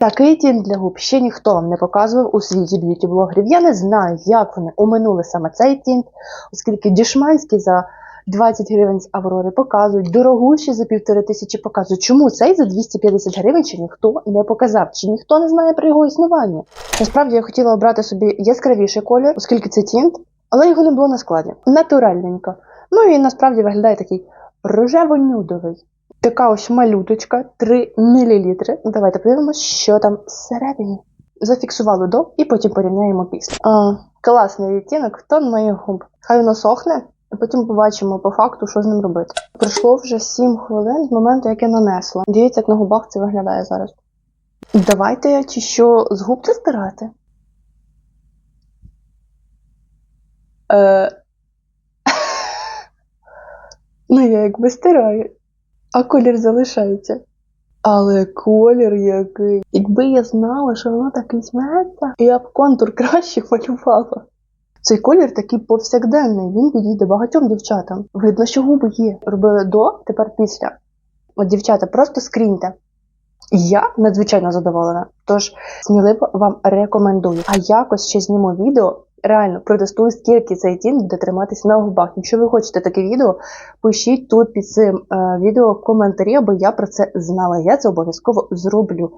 Такий тінт для губ ще ніхто вам не показував у світі б'юті-блогерів. Я не знаю, як вони оминули саме цей тінт, оскільки дішманський за 20 гривень з Аврори показують, дорогущі за півтори тисячі показують. Чому цей за 250 гривень ще ніхто не показав? Чи ніхто не знає про його існування? Насправді я хотіла обрати собі яскравіший колір, оскільки це тінт, але його не було на складі. Натуральненько. Ну і насправді виглядає такий рожево-нюдовий. Така ось малюточка, 3 мл. Давайте подивимося, що там всередині. Зафіксували до і потім порівняємо після. А, класний відтінок, тон моїх губ. Хай воно сохне, і потім побачимо по факту, що з ним робити. Пройшло вже 7 хвилин з моменту, як я нанесла. Дивіться, як на губах це виглядає зараз. Давайте я чи що з губ це збирати? Е... ну, я якби стираю, а колір залишається. Але колір який. Якби я знала, що воно так візьметься, я б контур краще малювала. Цей колір такий повсякденний, він підійде багатьом дівчатам. Видно, що губи є. Робили до, тепер після. От, дівчата, просто скріньте. Я надзвичайно задоволена. Тож сміливо вам рекомендую. А якось ще зніму відео. Реально протестую, скільки цей тінь буде триматися на губах. Якщо ви хочете таке відео, пишіть тут під цим е, відео коментарі, аби я про це знала. Я це обов'язково зроблю.